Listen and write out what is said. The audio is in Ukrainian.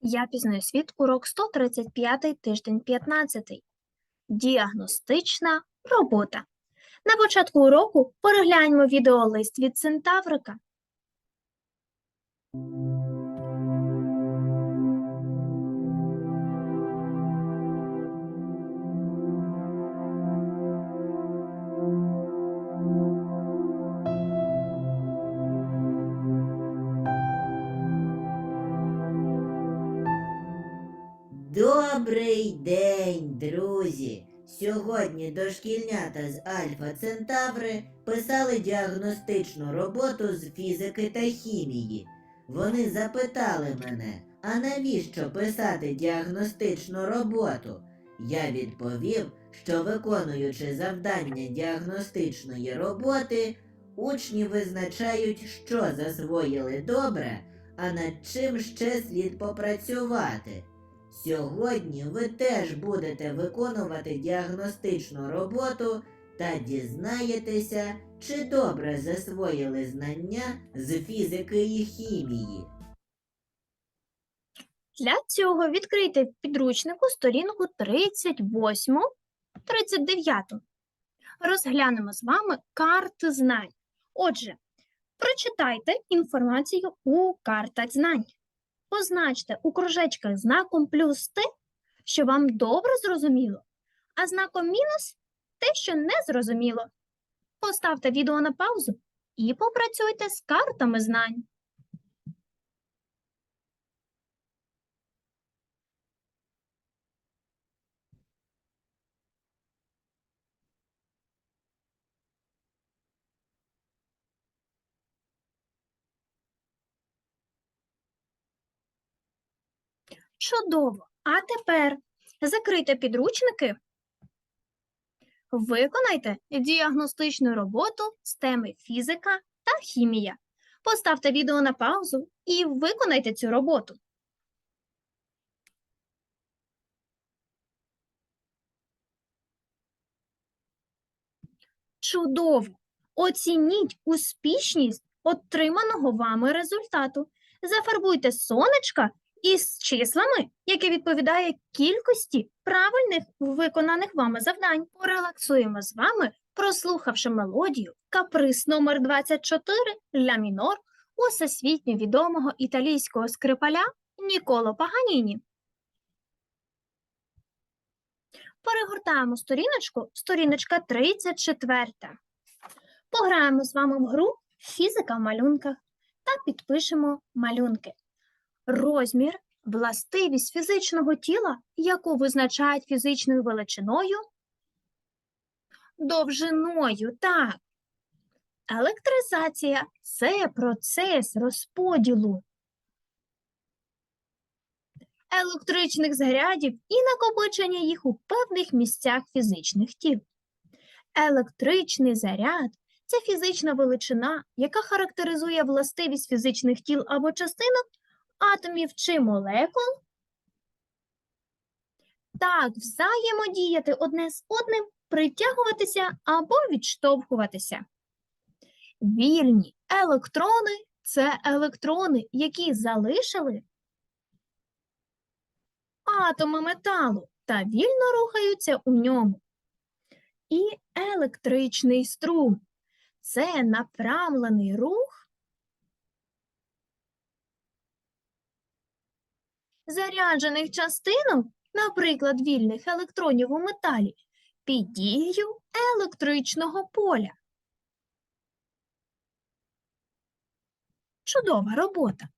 Я пізнаю світ, урок 135, тиждень 15. Діагностична робота. На початку уроку перегляньмо відеолист від Центаврика. Добрий день, друзі! Сьогодні дошкільнята з Альфа Центаври писали діагностичну роботу з фізики та хімії. Вони запитали мене, а навіщо писати діагностичну роботу? Я відповів, що виконуючи завдання діагностичної роботи, учні визначають, що засвоїли добре, а над чим ще слід попрацювати. Сьогодні ви теж будете виконувати діагностичну роботу та дізнаєтеся, чи добре засвоїли знання з фізики і хімії. Для цього відкрийте в підручнику сторінку 38, 39. Розглянемо з вами карти знань. Отже, прочитайте інформацію у картах знань. Позначте у кружечках знаком плюс те, що вам добре зрозуміло, а знаком мінус те, що не зрозуміло. Поставте відео на паузу і попрацюйте з картами знань. Чудово! А тепер закрийте підручники. Виконайте діагностичну роботу з теми фізика та хімія. Поставте відео на паузу і виконайте цю роботу. Чудово! Оцініть успішність отриманого вами результату. Зафарбуйте сонечка із числами, яке відповідає кількості правильних виконаних вами завдань. Порелаксуємо з вами, прослухавши мелодію каприз номер 24 ля мінор у всесвітньо відомого італійського скрипаля Ніколо Паганіні. Перегортаємо сторіночку, сторіночка 34. Пограємо з вами в гру фізика в малюнках та підпишемо малюнки. Розмір властивість фізичного тіла, яку визначають фізичною величиною, довжиною, так. Електризація це процес розподілу електричних зарядів і накопичення їх у певних місцях фізичних тіл. Електричний заряд це фізична величина, яка характеризує властивість фізичних тіл або частинок атомів чи молекул, так взаємодіяти одне з одним, притягуватися або відштовхуватися. Вільні електрони це електрони, які залишили атоми металу та вільно рухаються у ньому. І електричний струм це направлений рух заряджених частинок, наприклад, вільних електронів у металі, під дією електричного поля. Чудова робота.